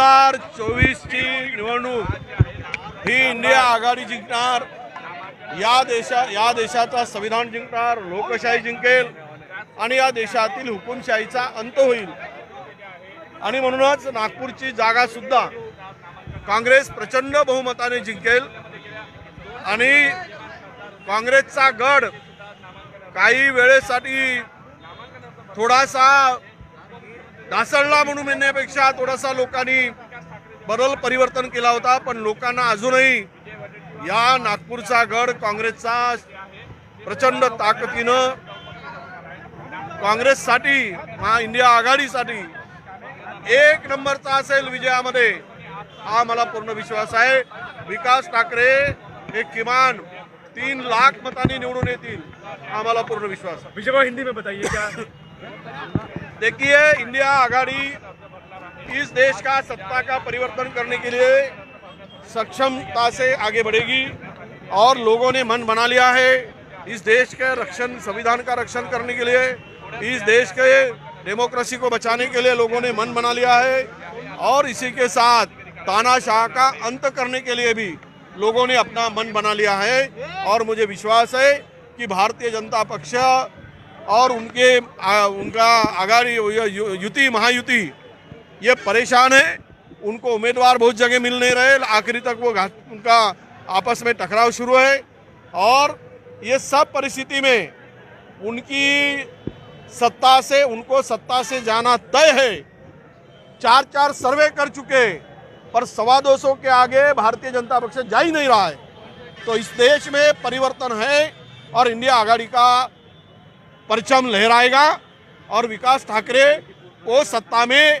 हजार चोवीसची निवडणूक ही इंडिया आघाडी जिंकणार. या देशा या देशाचा संविधान जिंकणार लोकशाही जिंकेल आणि या देशातील हुकुमशाहीचा अंत होईल. आणि म्हणूनच नागपूरची जागा सुद्धा काँग्रेस प्रचंड बहुमताने जिंकेल आणि काँग्रेसचा गड काही वेळेसाठी थोडासा ढासळला म्हणून म्हणण्यापेक्षा थोडासा लोकांनी बदल परिवर्तन केला होता पण लोकांना अजूनही या नागपूरचा गड काँग्रेसचा प्रचंड ताकदीनं काँग्रेससाठी महा इंडिया आघाडीसाठी एक नंबरचा असेल विजयामध्ये हा मला पूर्ण विश्वास आहे. विकास ठाकरे हे किमान तीन लाख मतांनी निवडून येतील हा मला पूर्ण विश्वास आहे. विजय हिंदी में बताइए क्या? देखिए इंडिया आघाड़ी इस देश का सत्ता का परिवर्तन करने के लिए सक्षमता से आगे बढ़ेगी और लोगों ने मन बना लिया है इस देश के रक्षण संविधान का रक्षण करने के लिए इस देश के डेमोक्रेसी को बचाने के लिए लोगों ने मन बना लिया है और इसी के साथ तानाशाह का अंत करने के लिए भी लोगों ने अपना मन बना लिया है और मुझे विश्वास है कि भारतीय जनता पक्ष और उनके आ, उनका यु- युति महायुति ये परेशान है। उनको उम्मीदवार बहुत जगह मिल नहीं रहे। आखिरी तक वो उनका आपस में टकराव शुरू है। और ये सब परिस्थिति में उनकी सत्ता से, उनको सत्ता से जाना तय है। चार चार सर्वे कर चुके पर सवा दो सौ के आगे भारतीय जनता पक्ष जा ही नहीं रहा है। तो इस देश में परिवर्तन है और इंडिया आघाड़ी का परचम लहराएगा और विकास ठाकरे को सत्ता में